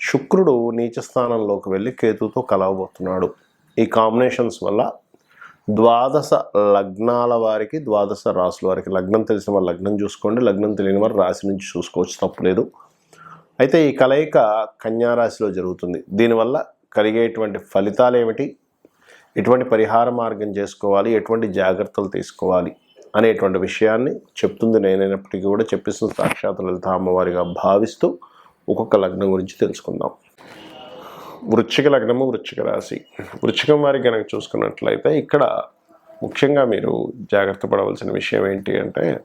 శుక్రుడు నీచ స్థానంలోకి వెళ్ళి కేతుతో కలవబోతున్నాడు. ఈ కాంబినేషన్స్ వల్ల ద్వాదశ లగ్నాల వారికి ద్వాదశ రాసుల వారికి లగ్నం తెలిసిన వారు లగ్నం చూసుకోండి. లగ్నం తెలియని వారు రాశి నుంచి చూసుకోవచ్చు తప్పులేదు. అయితే ఈ కలయిక కన్యారాశిలో జరుగుతుంది. దీనివల్ల కలిగేటువంటి ఫలితాలు ఏమిటి? ఎటువంటి పరిహార మార్గం చేసుకోవాలి? ఎటువంటి జాగ్రత్తలు తీసుకోవాలి? అనేటువంటి విషయాన్ని చెప్తుంది నేనైనప్పటికీ కూడా చెప్పిస్తున్న సాక్షాత్ లలిత అమ్మవారిగా భావిస్తూ ఒక్కొక్క లగ్నం గురించి తెలుసుకుందాం. వృశ్చిక లగ్నము వృశ్చిక రాశి. వృశ్చికం వారికి కనుక చూసుకున్నట్లయితే ఇక్కడ ముఖ్యంగా మీరు జాగ్రత్త పడవలసిన విషయం ఏంటి అంటే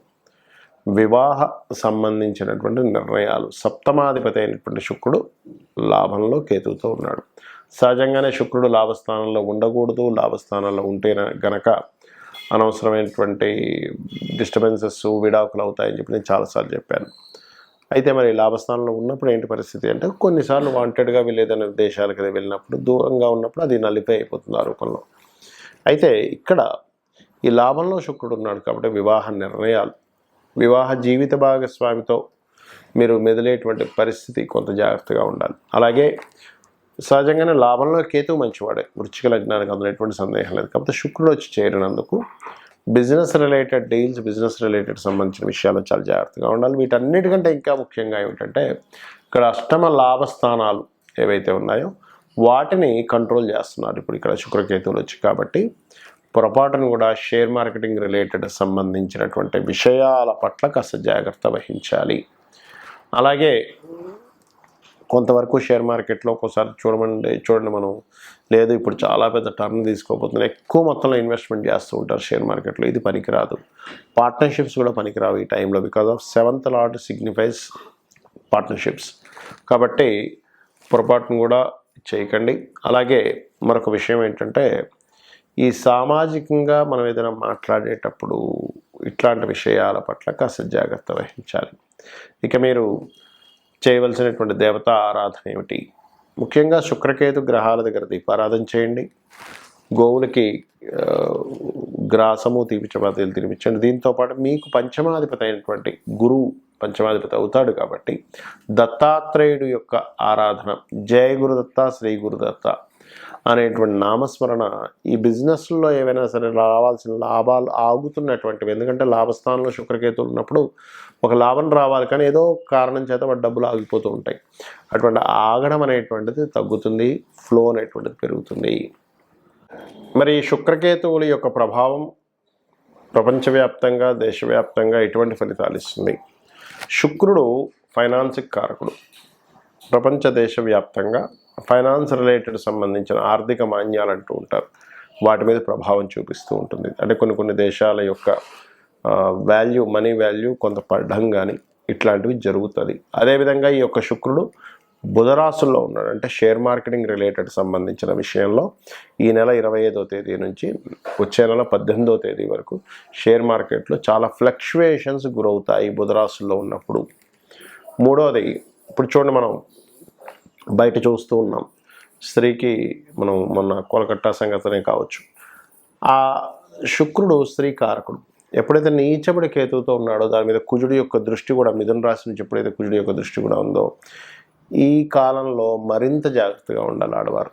వివాహ సంబంధించినటువంటి నిర్ణయాలు. సప్తమాధిపతి అయినటువంటి శుక్రుడు లాభంలో కేతువుతో ఉన్నాడు. సహజంగానే శుక్రుడు లాభస్థానంలో ఉండకూడదు. లాభస్థానంలో ఉంటే గనక అనవసరమైనటువంటి డిస్టర్బెన్సెస్ విడాకులు అవుతాయని చెప్పి నేను చాలాసార్లు చెప్పాను. అయితే మరి లాభస్థానంలో ఉన్నప్పుడు ఏంటి పరిస్థితి అంటే కొన్నిసార్లు వాంటెడ్గా వీళ్ళు ఏదైనా దేశాలకు వెళ్ళినప్పుడు దూరంగా ఉన్నప్పుడు అది నలిపే అయిపోతుంది ఆ రూపంలో అయితే ఇక్కడ ఈ లాభంలో శుక్రుడు ఉన్నాడు కాబట్టి వివాహ నిర్ణయాలు వివాహ జీవిత భాగస్వామితో మీరు మెదిలేటువంటి పరిస్థితి కొంత జాగ్రత్తగా ఉండాలి. అలాగే సహజంగానే లాభంలో కేతు మంచివాడే వృచ్చిక లగ్నానికి అందులో ఎటువంటి సందేహం లేదు. కాకపోతే శుక్రుడు వచ్చి చేరినందుకు business related deals business related సంబంధించిన విషయాలు చాలా జాగ్రత్తగా ఉండాలి. వీటన్నిటికంటే ఇంకా ముఖ్యంగా ఏమిటంటే ఇక్కడ అష్టమ లాభ స్థానాలు ఏవైతే ఉన్నాయో వాటిని కంట్రోల్ చేస్తున్నారు. ఇప్పుడు ఇక్కడ శుక్రకేతువులు వచ్చి కాబట్టి పొరపాటును కూడా షేర్ మార్కెటింగ్ రిలేటెడ్ సంబంధించినటువంటి విషయాల పట్ల కాస్త జాగ్రత్త వహించాలి. అలాగే కొంతవరకు షేర్ మార్కెట్లో ఒక్కోసారి చూడమండి చూడండి మనం. లేదు ఇప్పుడు చాలా పెద్ద టర్న్ తీసుకోబోతున్నాం ఎక్కువ మొత్తంలో ఇన్వెస్ట్మెంట్ చేస్తూ ఉంటారు షేర్ మార్కెట్లో. ఇది పనికిరాదు. పార్ట్నర్షిప్స్ కూడా పనికిరావు ఈ టైంలో because of seventh lord signifies partnerships కాబట్టి పొరపాటును కూడా చేయకండి. అలాగే మరొక విషయం ఏంటంటే ఈ సామాజికంగా మనం ఏదైనా మాట్లాడేటప్పుడు ఇట్లాంటి విషయాల పట్ల కాస్త జాగ్రత్త వహించాలి. ఇక మీరు చేయవలసినటువంటి దేవతా ఆరాధన ఏమిటి? ముఖ్యంగా శుక్రకేతు గ్రహాల దగ్గర దీపారాధన చేయండి. గోవులకి గ్రాసము తీపి తినిపించండి. దీంతో పాటు మీకు పంచమాధిపతి అయినటువంటి గురువు పంచమాధిపతి అవుతాడు కాబట్టి దత్తాత్రేయుడు యొక్క ఆరాధన. జయ గురుదత్త శ్రీ గురుదత్త అనేటువంటి నామస్మరణ ఈ బిజినెస్లో ఏవైనా సరే రావాల్సిన లాభాలు ఆగుతున్నటువంటివి. ఎందుకంటే లాభస్థానంలో శుక్రకేతులు ఉన్నప్పుడు ఒక లాభం రావాలి కానీ ఏదో కారణం చేత వాటి డబ్బులు ఆగిపోతూ ఉంటాయి. అటువంటి ఆగడం అనేటువంటిది తగ్గుతుంది ఫ్లో అనేటువంటిది పెరుగుతుంది. మరి శుక్రకేతువుల యొక్క ప్రభావం ప్రపంచవ్యాప్తంగా దేశవ్యాప్తంగా ఎటువంటి ఫలితాలు ఇస్తుంది? శుక్రుడు ఫైనాన్స్కి కారకుడు. ప్రపంచ దేశవ్యాప్తంగా ఫైనాన్స్ రిలేటెడ్ సంబంధించిన ఆర్థిక మాన్యాలు అంటూ ఉంటారు. వాటి మీద ప్రభావం చూపిస్తూ ఉంటుంది. అంటే కొన్ని కొన్ని దేశాల యొక్క వాల్యూ మనీ వాల్యూ కొంత పడడం కానీ ఇట్లాంటివి జరుగుతుంది. అదేవిధంగా ఈ యొక్క శుక్రుడు బుధరాశుల్లో ఉన్నాడు. అంటే షేర్ మార్కెటింగ్ రిలేటెడ్ సంబంధించిన విషయంలో ఈ నెల ఇరవై ఐదో తేదీ నుంచి వచ్చే నెల పద్దెనిమిదో తేదీ వరకు షేర్ మార్కెట్లో చాలా ఫ్లక్చువేషన్స్ గురవుతాయి బుధరాశుల్లో ఉన్నప్పుడు. మూడవది ఇప్పుడు చూడండి మనం బయట చూస్తూ ఉన్నాం. స్త్రీకి మనం మొన్న కోలకట్టా సంగతనే కావచ్చు. ఆ శుక్రుడు స్త్రీ కారకుడు. ఎప్పుడైతే నీచబడి కేతువుతో ఉన్నాడో దాని మీద కుజుడి యొక్క దృష్టి కూడా మిథున రాశి నుంచి ఎప్పుడైతే కుజుడి యొక్క దృష్టి కూడా ఉందో ఈ కాలంలో మరింత జాగ్రత్తగా ఉండాలి ఆడవారు.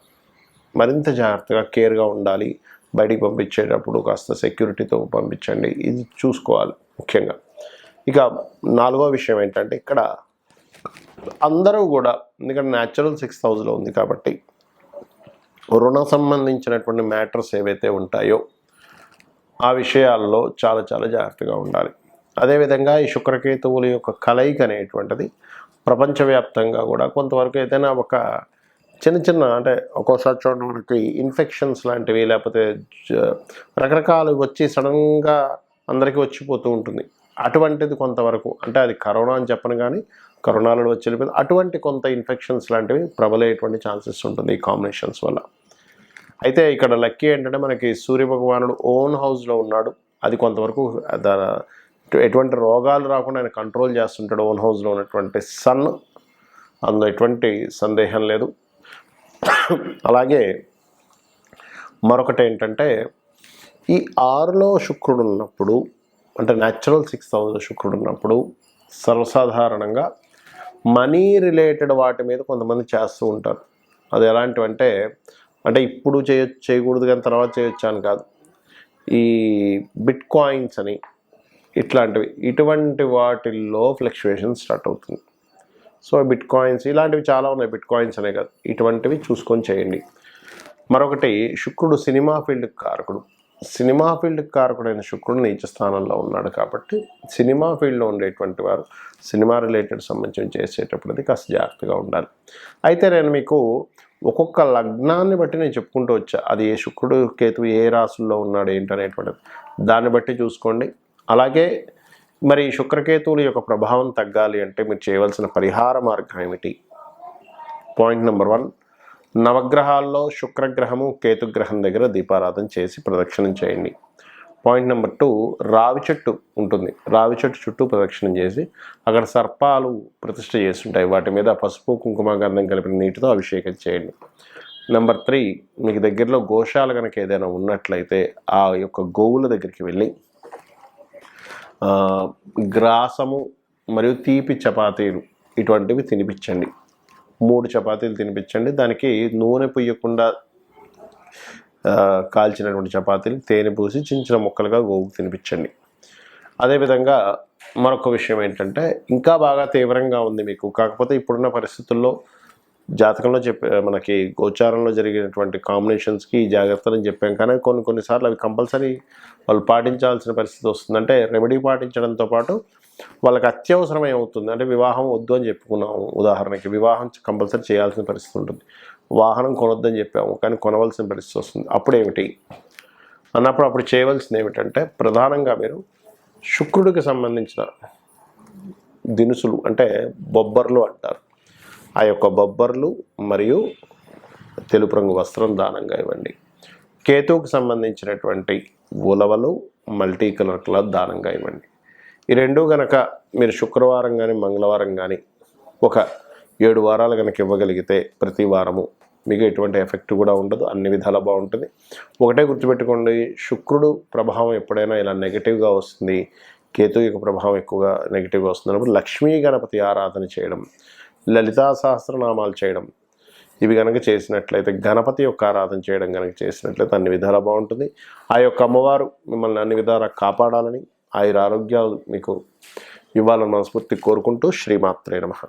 మరింత జాగ్రత్తగా కేర్గా ఉండాలి. బయటికి పంపించేటప్పుడు కాస్త సెక్యూరిటీతో పంపించండి. ఇది చూసుకోవాలి ముఖ్యంగా. ఇక నాలుగో విషయం ఏంటంటే ఇక్కడ అందరూ కూడా ఎందుకంటే న్యాచురల్ సిక్స్ థౌజండ్లో ఉంది కాబట్టి రుణ సంబంధించినటువంటి మ్యాటర్స్ ఏవైతే ఉంటాయో ఆ విషయాల్లో చాలా చాలా జాగ్రత్తగా ఉండాలి. అదేవిధంగా ఈ శుక్రకేతువుల యొక్క కలయిక అనేటువంటిది ప్రపంచవ్యాప్తంగా కూడా కొంతవరకు ఏదైనా ఒక చిన్న చిన్న అంటే ఒక్కోసారి చూడండి మనకి ఇన్ఫెక్షన్స్ లాంటివి లేకపోతే రకరకాలు వచ్చి సడన్గా అందరికీ వచ్చిపోతూ ఉంటుంది. అటువంటిది కొంతవరకు అంటే అది కరోనా అని చెప్పను కానీ కరోనాలో వచ్చి వెళ్ళిపోయింది అటువంటి కొంత ఇన్ఫెక్షన్స్ లాంటివి ప్రబలయ్యేటువంటి ఛాన్సెస్ ఉంటుంది ఈ కాంబినేషన్స్ వల్ల. అయితే ఇక్కడ లక్కీ ఏంటంటే మనకి సూర్య భగవానుడు ఓన్ హౌస్లో ఉన్నాడు. అది కొంతవరకు ఎటువంటి రోగాలు రాకుండా ఆయన కంట్రోల్ చేస్తుంటాడు ఓన్ హౌస్లో ఉన్నటువంటి సన్ అందులో ఎటువంటి సందేహం లేదు. అలాగే మరొకటి ఏంటంటే ఈ ఆరులో శుక్రుడు ఉన్నప్పుడు అంటే న్యాచురల్ సిక్స్ థౌజండ్ శుక్రుడు ఉన్నప్పుడు సర్వసాధారణంగా మనీ రిలేటెడ్ వాటి మీద కొంతమంది చేస్తూ ఉంటారు. అది ఎలాంటివంటే అంటే ఇప్పుడు చేయొచ్చు చేయకూడదు కానీ తర్వాత చేయొచ్చు అని కాదు. ఈ బిట్ కాయిన్స్ అని ఇట్లాంటివి ఇటువంటి వాటిల్లో ఫ్లక్చువేషన్ స్టార్ట్ అవుతుంది. సో బిట్ కాయిన్స్ ఇలాంటివి చాలా ఉన్నాయి. బిట్ కాయిన్స్ అనే కాదు. ఇటువంటివి చూసుకొని చేయండి. మరొకటి శుక్రుడు సినిమా ఫీల్డ్ కారకుడు. సినిమా ఫీల్డ్ కారకుడైన శుక్రుడు నీచ స్థానంలో ఉన్నాడు కాబట్టి సినిమా ఫీల్డ్లో ఉండేటువంటి వారు సినిమా రిలేటెడ్ సంబంధించి చేసేటప్పుడు అది కాస్త జాగ్రత్తగా ఉండాలి. అయితే నేను మీకు ఒక్కొక్క లగ్నాన్ని బట్టి నేను చెప్పుకుంటూ వచ్చా. అది ఏ శుక్రుడు కేతువు ఏ రాసుల్లో ఉన్నాడు ఏంటనేటువంటిది. దాన్ని బట్టి చూసుకోండి. అలాగే మరి శుక్రకేతువుల యొక్క ప్రభావం తగ్గాలి అంటే మీరు చేయవలసిన పరిహార మార్గం ఏమిటి? పాయింట్ నెంబర్ వన్ నవగ్రహాల్లో శుక్రగ్రహము కేతుగ్రహం దగ్గర దీపారాధన చేసి ప్రదక్షిణం చేయండి. పాయింట్ నెంబర్ టూ రావి చెట్టు ఉంటుంది. రావి చెట్టు చుట్టూ ప్రదక్షిణం చేసి అక్కడ సర్పాలు ప్రతిష్ట చేస్తుంటాయి. వాటి మీద పసుపు కుంకుమ గంధం కలిపిన నీటితో అభిషేకం చేయండి. నెంబర్ త్రీ మీకు దగ్గరలో గోశాల కనుక ఏదైనా ఉన్నట్లయితే ఆ యొక్క గోవుల దగ్గరికి వెళ్ళి గ్రాసము మరియు తీపి చపాతీలు ఇటువంటివి తినిపించండి. మూడు చపాతీలు తినిపించండి. దానికి నూనె పుయ్యకుండా కాల్చినటువంటి చపాతీలు తేనె పూసి చిన్న చిన్న ముక్కలుగా గోవుకు తినిపించండి. అదేవిధంగా మరొక విషయం ఏంటంటే ఇంకా బాగా తీవ్రంగా ఉంది మీకు. కాకపోతే ఇప్పుడున్న పరిస్థితుల్లో జాతకంలో చెప్పే మనకి గోచారంలో జరిగినటువంటి కాంబినేషన్స్కి ఈ జాగ్రత్తలు చెప్పాం. కానీ కొన్ని కొన్నిసార్లు అవి కంపల్సరీ వాళ్ళు పాటించాల్సిన పరిస్థితి వస్తుంది అంటే రెమెడీ పాటించడంతో పాటు వాళ్ళకి అత్యవసరం ఏమవుతుంది అంటే వివాహం వద్దు అని చెప్పుకున్నాము ఉదాహరణకి. వివాహం కంపల్సరీ చేయాల్సిన పరిస్థితి ఉంటుంది. వాహనం కొనొద్దని చెప్పాము కానీ కొనవలసిన పరిస్థితి వస్తుంది. అప్పుడేమిటి? అన్నప్పుడు అప్పుడు చేయవలసింది ఏమిటంటే ప్రధానంగా మీరు శుక్రుడికి సంబంధించిన దినుసులు అంటే బొబ్బర్లు అంటారు. ఆ యొక్క బొబ్బర్లు మరియు తెలుపు రంగు వస్త్రం దానంగా ఇవ్వండి. కేతువుకు సంబంధించినటువంటి ఉలవలు మల్టీ కలర్ క్లాత్ దానంగా ఇవ్వండి. ఈ రెండూ గనక మీరు శుక్రవారం కానీ మంగళవారం కానీ ఒక ఏడు వారాలు కనుక ఇవ్వగలిగితే ప్రతి వారము మీకు ఎటువంటి ఎఫెక్ట్ కూడా ఉండదు. అన్ని విధాలా బాగుంటుంది. ఒకటే గుర్తుపెట్టుకోండి శుక్రుడు ప్రభావం ఎప్పుడైనా ఇలా నెగిటివ్గా వస్తుంది. కేతు యొక్క ప్రభావం ఎక్కువగా నెగిటివ్గా వస్తుంది. అన్నప్పుడు లక్ష్మీ గణపతి ఆరాధన చేయడం లలితా సహస్రనామాలు చేయడం ఇవి కనుక చేసినట్లయితే గణపతి యొక్క ఆరాధన చేయడం కనుక చేసినట్లయితే అన్ని విధాలా బాగుంటుంది. ఆ యొక్క అమ్మవారు మిమ్మల్ని అన్ని విధాలా కాపాడాలని ఆయుర ఆరోగ్యాలు మీకు ఇవ్వాలని మనస్ఫూర్తి కోరుకుంటూ శ్రీమాత్రే నమః.